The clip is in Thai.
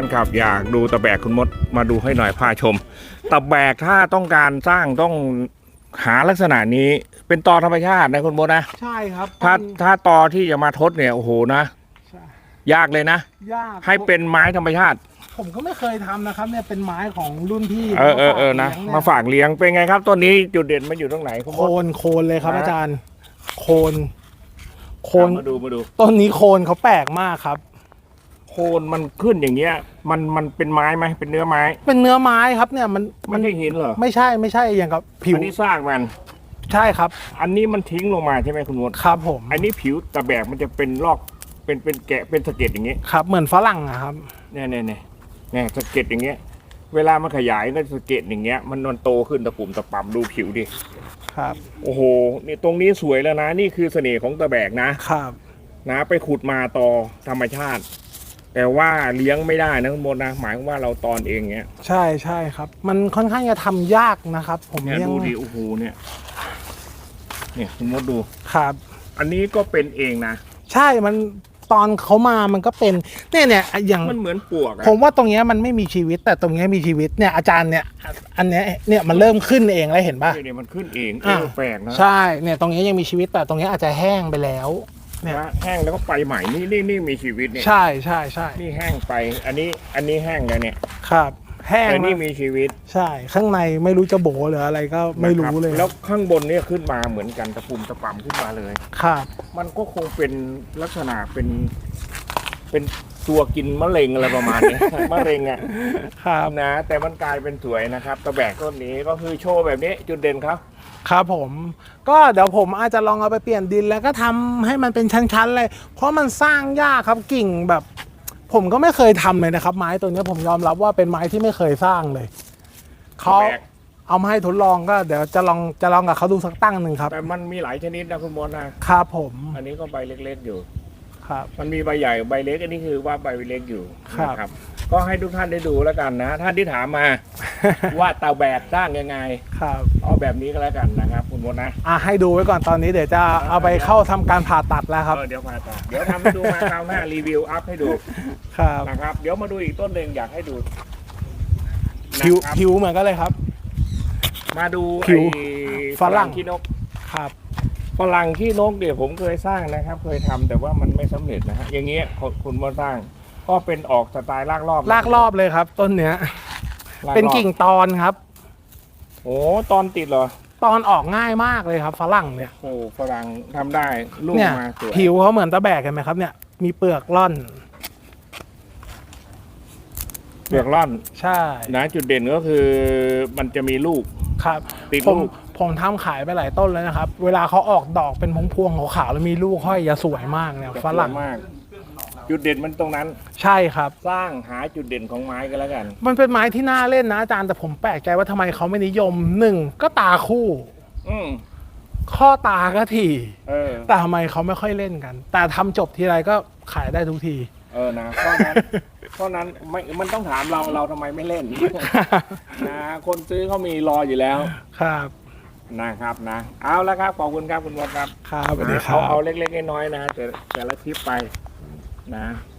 นคลับอยากดูตะแบกคุณมดมาดูให้หน่อยพาชม ตะแบกถ้าต้องการสร้างต้องหาลักษณะนี้เป็นตอธรรมชาตินะคุณมดนะ ใช่ครับถ้าต้นถ้าตอที่จะมาทดเนี่ยโอ้โหนะใช่ยากเลยนะ ยากให้เป็นไม้ธรรมชาติ ผมก็ไม่เคยทำนะครับเนี่ยเป็นไม้ของรุ่นพี่เออเออเออนะมาฝากเลี้ยงเป็นไงครับต้นนี้จุดเด่นมันอยู่ตรงไหนคุณโคมดนโคนเลยครับนะอาจารย์ โคน โคนมาดูมาดูต้นนี้โคนเขาแปลกมากครับ โคนมันขึ้นอย่างเงี้ย มันมันเป็นไม้ไหมเป็นเนื้อไม้ เป็นเนื้อไม้ครับเนี่ยมันมัมันนไม่หินเหรอไม่ใช่ไม่ใช่อย่างกับผิวอันนี้ซากมัน ใช่ครับอันนี้มันทิ้งลงมาใช่ไหมคุณมดครับผมอันนี้ผิวตะแบกมันจะเป็นลอกเป็นเป็นแกะเป็นสะเก็ดอย่างเงี้ยครับเหมือนฝรั่งอะครับ เนี่ยเนี่ยเนี่ยเนี่ยสะเก็ดอย่างเงี้ย เวลามันขยายก็สะเก็ดอย่างเงี้ยมันมันโตขึ้นตะปุ่มตะป่ำดูผิวดิครับโอ้โหนี่ตรงนี้สวยแล้วนะ นี่คือเสน่ห์ของตะแบกนะ ครับนะไปขุดมาต่อธรรมชาติ แต่ว่าเลี้ยงไม่ได้นะคุณมดนะหมายความว่าเราตอนเองเงี้ยใช่ใช่ครับ มันค่อนข้างจะทำยากนะครับ ผมเนี่ยเลี้ยงดูดิโอ้โหเนี่ยเนี่ยคุณมดดู ครับ อันนี้ก็เป็นเองนะใช่มันตอนเขามามันก็เป็นเนี่ยเนี่ยอย่างมันเหมือนปวกอะผมว่าตรงเนี้ยมันไม่มีชีวิต แต่ตรงเนี้ยมีชีวิตเนี่ยอาจารย์เนี่ยอันเนี้ยเนี่ยมันเริ่มขึ้นเองแล้วเห็นป่ะ เนี่ยมันขึ้นเองเออ่าอแปลกนะใช่เนี่ยตรงเนี้ยยังมีชีวิตแต่ตรงเนี้ยอาจจะแห้งไปแล้ว เนี่ยนะแห้งแล้วก็ไปใหม่นี่นี่นี่มีชีวิตเนี่ยใช่ใช่ใช่นี่แห้งไป อันนี้อันนี้แห้งแล้วเนี่ยครับ แห้งแต่นี่แล้วมีชีวิต ใช่ ข้างในไม่รู้จะโบหรืออะไรก็ไม่รู้นะครับเลย แล้วข้างบนเนี่ยขึ้นมาเหมือนกันตะปุ่มตะป่ำขึ้นมาเลยครับ มันก็คงเป็นลักษณะเป็นเป็นตัวกินมะเร็งอะไรประมาณนี้มะเร็งอะครับนะ แต่มันกลายเป็นสวยนะครับตะแบกต้นนี้ก็คือโชว์แบบนี้จุดเด่นครับ ครับผมก็เดี๋ยวผมอาจจะลองเอาไปเปลี่ยนดินแล้วก็ทำให้มันเป็นชั้นๆเลย เพราะมันสร้างยากครับกิ่งแบบ ผมก็ไม่เคยทำเลยนะครับ ไม้ตัวเนี้ยผมยอมรับว่าเป็นไม้ที่ไม่เคยสร้างเลยเขาตะแบกเอามาให้ทดลองก็เดี๋ยวจะลองจะลองกับเขาดูสักตั้งหนึ่งครับ แต่มันมีหลายชนิดนะคุณมดนะครับผม อันนี้ก็ใบเล็กๆอยู่ครับ มันมีใบใหญ่กับใบเล็กอันนี้คือว่าใบเล็กอยู่ครับนะครับ ก็ให้ทุกท่านได้ดูแล้วกันนะ ท่านที่ถามมา ว่าเตาแบกสร้างยังไง ครับเอาแบบนี้ก็แล้วกันนะครับ คุณมดนะอะให้ดูไว้ก่อนตอนนี้เดี๋ยวจะเอาไปเข้าทำการผ่าตัดแล้วครับเออเดี๋ยวมาต่อเดี๋ยวทำให้ดูมาคราวหน้ารีวิวอัพให้ดูครับนะครับ เดี๋ยวมาดูอีกต้นหนึ่งอยากให้ดูผิวนะครับผิวเหมือนกันเลยครับ มาดูผิวไอ้ฝรั่ง ขี้นกครับ ฝรั่งขี้นกเดี๋ยวผมเคยสร้างนะครับ เคยทำแต่ว่ามันไม่สำเร็จนะฮะอย่างเงี้ยคุณคุณมาสร้างก็เป็นออกสไตล์ลากรอบ ลากรอบเลยครับ ต้นเนี้ย ลากรอบเป็นกิ่งตอนครับ โอ้ตอนติดเหรอตอนออกง่ายมากเลยครับฝรั่งเนี่ยโอ้ฝรั่งทำได้ลูกเนี่ยมาสวยผิวเขาเหมือนตะแบกเห็นไหมครับเนี่ยมีเปลือกร่อนเปลือกร่อนใช่นะจุดเด่นก็คือมันจะมีลูก ครับติดผมลูก ผมทำขายไปหลายต้นแล้วนะครับ เวลาเขาออกดอกเป็นพวงพวงๆขาวๆแล้วมีลูกห้อยจะสวยมากเนี่ยจะฝรั่ง สวยมาก จุดเด่นมันตรงนั้น ใช่ครับ สร้างหาจุดเด่นของไม้กันแล้วกัน มันเป็นไม้ที่น่าเล่นนะอาจารย์แต่ผมแปลกใจว่าทำไมเขาไม่นิยมหนึ่งก็ตาคู่ อืมข้อตาก็ถี่ เออ แต่ทำไมเขาไม่ค่อยเล่นกัน แต่ทำจบทีไรก็ขายได้ทุกที เออนะเพราะนั้น เพราะนั้นไม่มันต้องถามเราเราทำไมไม่เล่น นะคนซื้อเขามีรออยู่แล้วครับนะครับนะ เอาละครับขอบคุณครับคุณวัดครับครับสวัสดีครัเอาบเอาเล็กๆน้อยๆนะแต่แต่ละทริปไป นะค